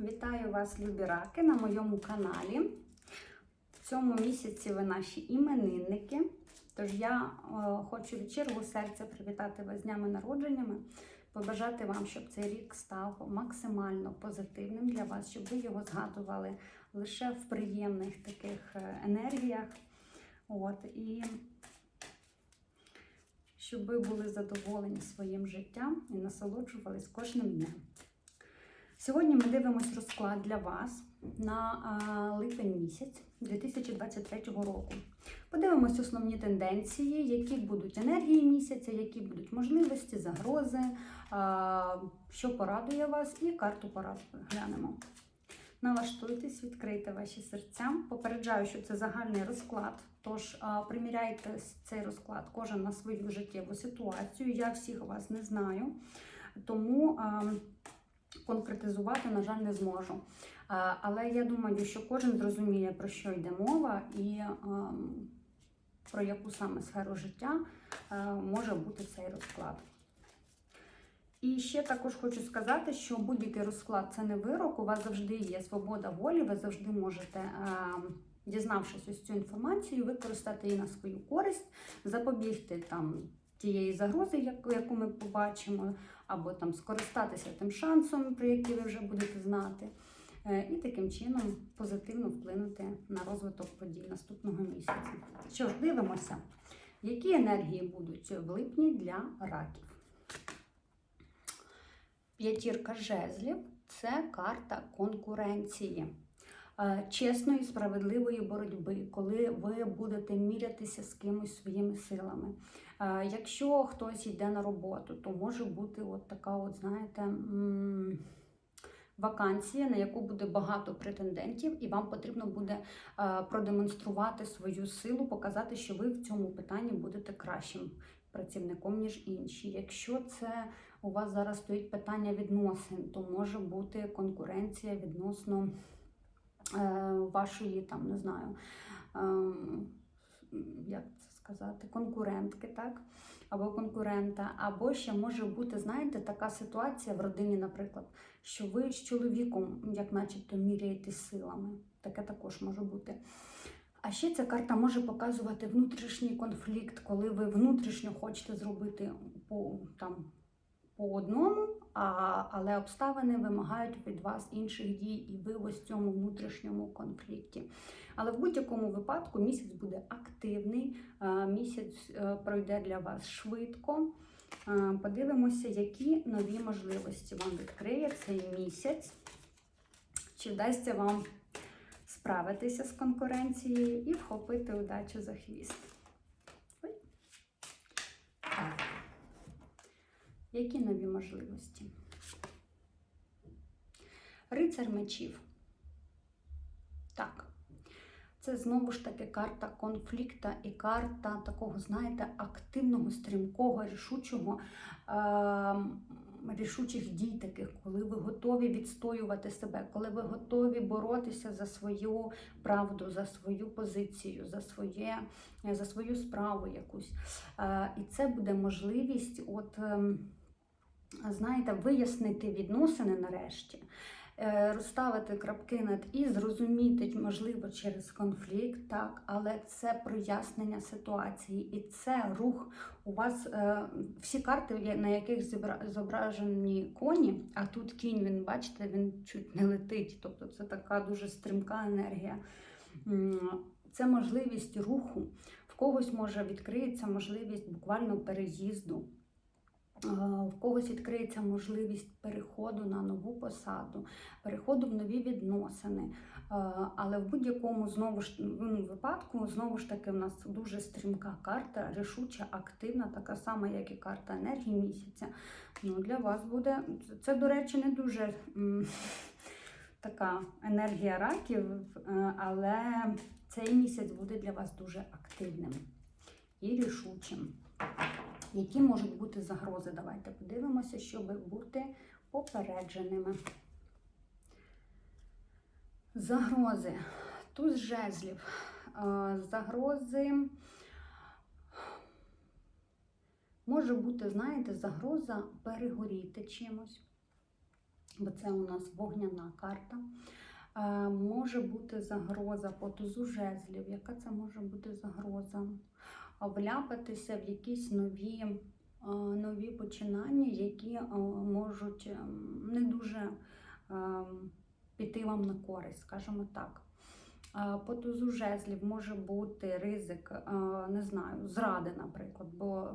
Вітаю вас, любі раки, на моєму каналі. В цьому місяці ви наші іменинники. Тож я е, хочу від щирого серця привітати вас з днями народженнями, побажати вам, щоб цей рік став максимально позитивним для вас, щоб ви його згадували лише в приємних таких е, енергіях. От, і щоб ви були задоволені своїм життям і насолоджувались кожним днем. Сьогодні ми дивимось розклад для вас на липень місяць 2023 року. Подивимось основні тенденції, які будуть енергії місяця, які будуть можливості, загрози, що порадує вас, і карту порад глянемо. Налаштуйтесь, відкрийте ваші серця. Попереджаю, що це загальний розклад. Тож приміряйте цей розклад кожен на свою життєву ситуацію. Я всіх вас не знаю, тому конкретизувати, на жаль, не зможу. Але я думаю, що кожен зрозуміє, про що йде мова і про яку саме сферу життя може бути цей розклад. І ще також хочу сказати, що будь-який розклад це не вирок. У вас завжди є свобода волі, ви завжди можете, е, дізнавшись ось цю інформацію, використати її на свою користь, запобігти там тієї загрози, яку, ми побачимо, або там скористатися тим шансом, про який ви вже будете знати. е, І таким чином позитивно вплинути на розвиток подій наступного місяця. Що ж, дивимося, які енергії будуть в липні для раків. П'ятірка жезлів це карта конкуренції, е, чесної, справедливої боротьби, коли ви будете мірятися з кимось своїми силами. Е, Якщо хтось йде на роботу, то може бути от така, от, знаєте, вакансія, на яку буде багато претендентів, і вам потрібно буде е, продемонструвати свою силу, показати, що ви в цьому питанні будете кращим працівником, ніж інші. Якщо це у вас зараз стоїть питання відносин, то може бути конкуренція відносно е, вашої, там, не знаю, е, як це сказати, конкурентки, так? Або конкурента, або ще може бути, знаєте, така ситуація в родині, наприклад, що ви з чоловіком, як начебто, міряєтесь силами. Таке також може бути. А ще ця карта може показувати внутрішній конфлікт, коли ви внутрішньо хочете зробити по там по одному, а, але обставини вимагають від вас інших дій, і ви ось в цьому внутрішньому конфлікті. Але в будь-якому випадку місяць буде активний, е, місяць е, пройде для вас швидко. Е, Подивимося, які нові можливості вам відкриє цей місяць. Чи вдасться вам справитися з конкуренцією і вхопити удачу за хвіст. Ой. Так. Які нові можливості? Рицар мечів. Так. Це знову ж таки карта конфлікта і карта такого, знаєте, активного, стрімкого, рішучого, е- рішучих дій таких, коли ви готові відстоювати себе, коли ви готові боротися за свою правду, за свою позицію, за своє, за свою справу якусь. Е- і це буде можливість, от, е- знаєте, вияснити відносини нарешті. Е, розставити крапки над і зрозуміти, можливо, через конфлікт, так, але це прояснення ситуації, і це рух. У вас е, всі карти, на яких зображені коні, а тут кінь, він, бачите, він чуть не летить. Тобто це така дуже стрімка енергія. Це можливість руху. В когось може відкриється можливість буквально переїзду. В когось відкриється можливість переходу на нову посаду, переходу в нові відносини. Але в будь-якому знову ж ну, випадку, знову ж таки, в нас дуже стрімка карта, рішуча, активна, така сама, як і карта енергії місяця. Ну, Для вас буде це, до речі, не дуже така енергія раків, але цей місяць буде для вас дуже активним і рішучим. Які можуть бути загрози? Давайте подивимося, щоб бути попередженими. Загрози. Туз жезлів. Загрози. Може бути, знаєте, загроза перегоріти чимось. бо це у нас вогняна карта. Може бути загроза по тузу жезлів. Яка це може бути загроза? Вляпатися в якісь нові, е, нові починання, які е, можуть ем, не дуже піти вам на користь, скажімо так. Е, По тузу жезлів може бути ризик, е, не знаю, зради, наприклад, бо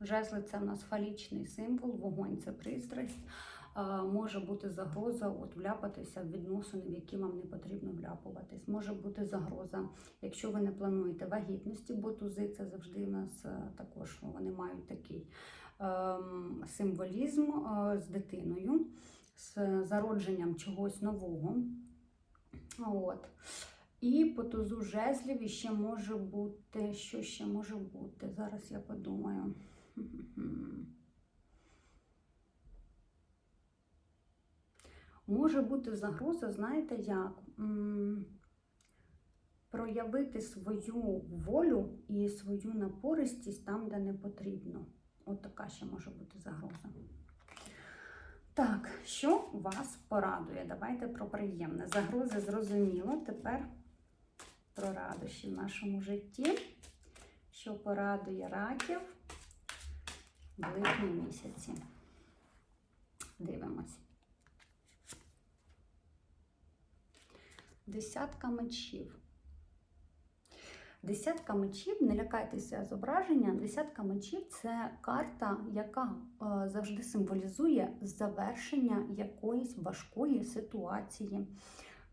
жезли це в нас фалічний символ, вогонь це пристрасть. Е, Може бути загроза от вляпатися в відносини, в які вам не потрібно вляпуватись. Може бути загроза, якщо ви не плануєте вагітності, бо тузи це завжди в нас е, також вони мають такий ем, символізм е, з дитиною, з зародженням чогось нового. От. І по тузу жезлів іще може бути, що ще може бути? Зараз я подумаю. Може бути загроза, знаєте як? Проявити свою волю і свою напористість там, де не потрібно. От така ще може бути загроза. Так, що вас порадує? Давайте про приємне. Загрози зрозуміло. Тепер про радощі в нашому житті. Що порадує раків в липні місяці. Дивимось. Десятка мечів. Десятка мечів, не лякайтеся зображення. Десятка мечів це карта, яка е, завжди символізує завершення якоїсь важкої ситуації.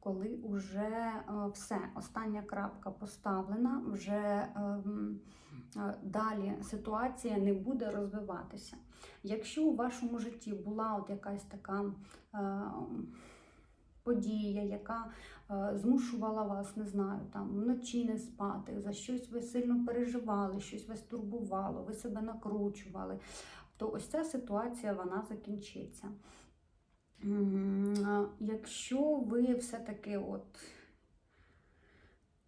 Коли вже е, все, остання крапка поставлена, вже е, м, е, далі ситуація не буде розвиватися. Якщо у вашому житті була от якась така подія, яка е, змушувала вас, не знаю, там вночі не спати, за щось ви сильно переживали, щось вас турбувало, ви себе накручували, то ось ця ситуація вона закінчиться. Якщо ви все-таки от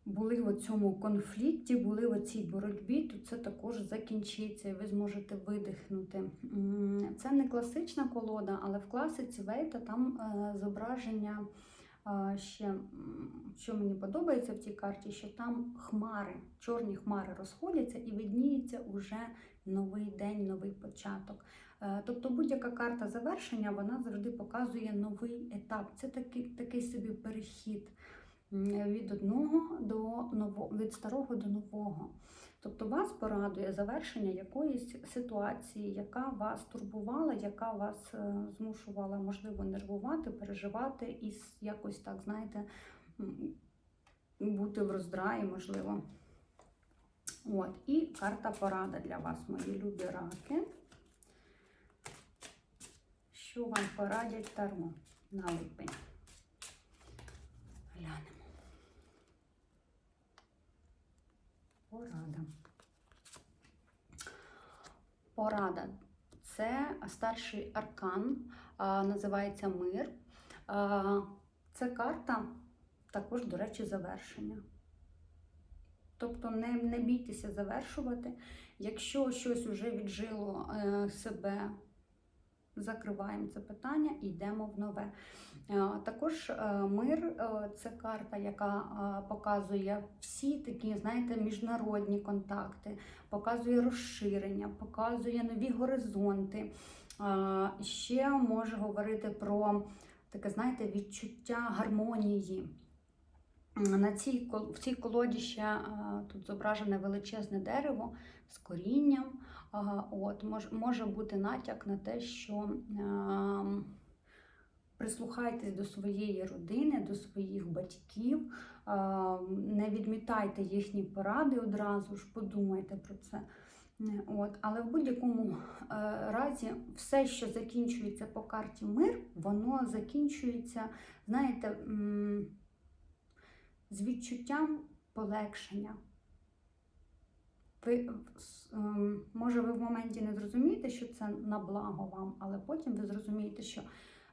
були в цьому конфлікті, були в цій боротьбі, то це також закінчиться і ви зможете видихнути. Це не класична колода, але в класиці Вейта там е, зображення ще, що мені подобається в цій карті, що там хмари, чорні хмари розходяться і видніється уже новий день, новий початок. Е, Тобто будь-яка карта завершення вона завжди показує новий етап. Це такий, такий собі перехід від одного до нового, від старого до нового. Тобто вас порадує завершення якоїсь ситуації, яка вас турбувала, яка вас е, змушувала, можливо, нервувати, переживати і якось так, знаєте, бути в роздраї, можливо. От, і карта порада для вас, мої любі раки. Що вам порадять Таро на липень? Глянемо. Порада. Порада. Це старший аркан, називається Мир. Це карта також, до речі, завершення. Тобто не, не бійтеся завершувати. Якщо щось вже віджило е, себе, закриваємо це питання і йдемо в нове. Е, Також е, мир е, це карта, яка показує всі такі, знаєте, міжнародні контакти, показує розширення, показує нові горизонти. Ще може говорити про таке, знаєте, відчуття гармонії. На цій, в цій колоді ще тут зображене величезне дерево з корінням. От, мож, може бути натяк на те, що ем, прислухайтесь до своєї родини, до своїх батьків, ем, не відмітайте їхні поради одразу ж, подумайте про це. От, але в будь-якому е, разі все, що закінчується по карті мир, воно закінчується, знаєте, з відчуттям полегшення. Ви, ем, може, ви в моменті не зрозумієте, що це на благо вам, але потім ви зрозумієте, що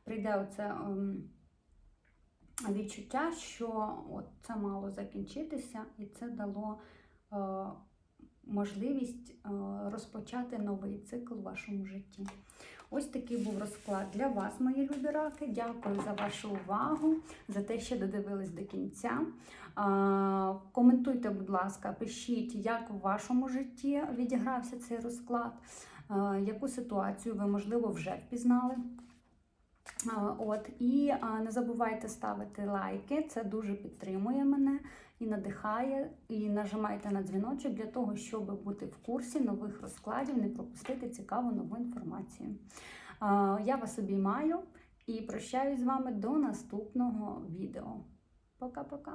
прийде оце ем, відчуття, що от це мало закінчитися, і це дало е, можливість е, розпочати новий цикл в вашому житті. Ось такий був розклад для вас, мої любі раки. Дякую за вашу увагу, за те, що додивились до кінця. Коментуйте, будь ласка, пишіть, як в вашому житті відігрався цей розклад, яку ситуацію ви, можливо, вже впізнали. От і не забувайте ставити лайки, це дуже підтримує мене і надихає. І нажимайте на дзвіночок для того, щоб бути в курсі нових розкладів, не пропустити цікаву нову інформацію. Я вас обіймаю і прощаюсь з вами до наступного відео. Пока-пока.